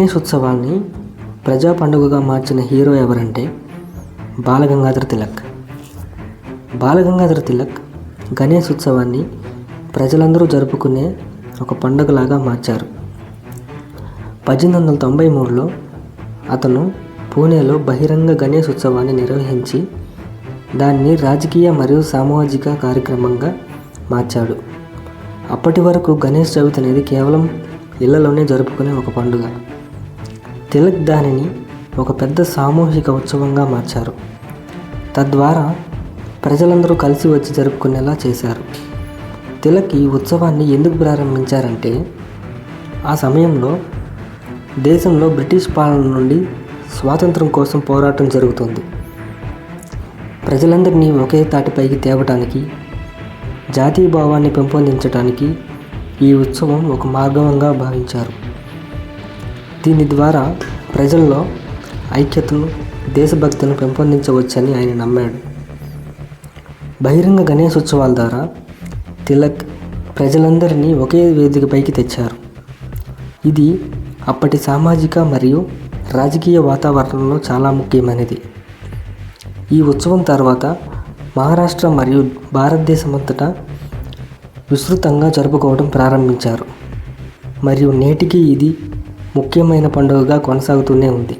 గణేష్ ఉత్సవాన్ని ప్రజా పండుగగా మార్చిన హీరో ఎవరంటే బాలగంగాధర తిలక్. బాలగంగాధర తిలక్ గణేష్ ఉత్సవాన్ని ప్రజలందరూ జరుపుకునే ఒక పండుగలాగా మార్చారు. పద్దెనిమిది వందల తొంభై మూడులో అతను పూణేలో బహిరంగ గణేష్ ఉత్సవాన్ని నిర్వహించి దాన్ని రాజకీయ మరియు సామాజిక కార్యక్రమంగా మార్చాడు. అప్పటి వరకు గణేష్ చవితి అనేది కేవలం ఇళ్ళలోనే జరుపుకునే ఒక పండుగ. తిలక్ దానిని ఒక పెద్ద సామూహిక ఉత్సవంగా మార్చారు. తద్వారా ప్రజలందరూ కలిసి వచ్చి జరుపుకునేలా చేశారు. తిలక్ ఈ ఉత్సవాన్ని ఎందుకు ప్రారంభించారంటే ఆ సమయంలో దేశంలో బ్రిటిష్ పాలన నుండి స్వాతంత్రం కోసం పోరాటం జరుగుతుంది. ప్రజలందరినీ ఒకే తాటిపైకి తేవటానికి జాతీయ భావాన్ని పెంపొందించడానికి ఈ ఉత్సవం ఒక మార్గంగా భావించారు. దీని ద్వారా ప్రజల్లో ఐక్యతను దేశభక్తిని పెంపొందించవచ్చని ఆయన నమ్మాడు. బహిరంగ గణేష్ ఉత్సవాల ద్వారా తిలక్ ప్రజలందరినీ ఒకే వేదికపైకి తెచ్చారు. ఇది అప్పటి సామాజిక మరియు రాజకీయ వాతావరణంలో చాలా ముఖ్యమైనది. ఈ ఉత్సవం తర్వాత మహారాష్ట్ర మరియు భారతదేశమంతటా విస్తృతంగా జరుపుకోవడం ప్రారంభించారు. మరియు నేటికి ఇది ముఖ్యమైన పండుగగా కొనసాగుతూనే ఉంది.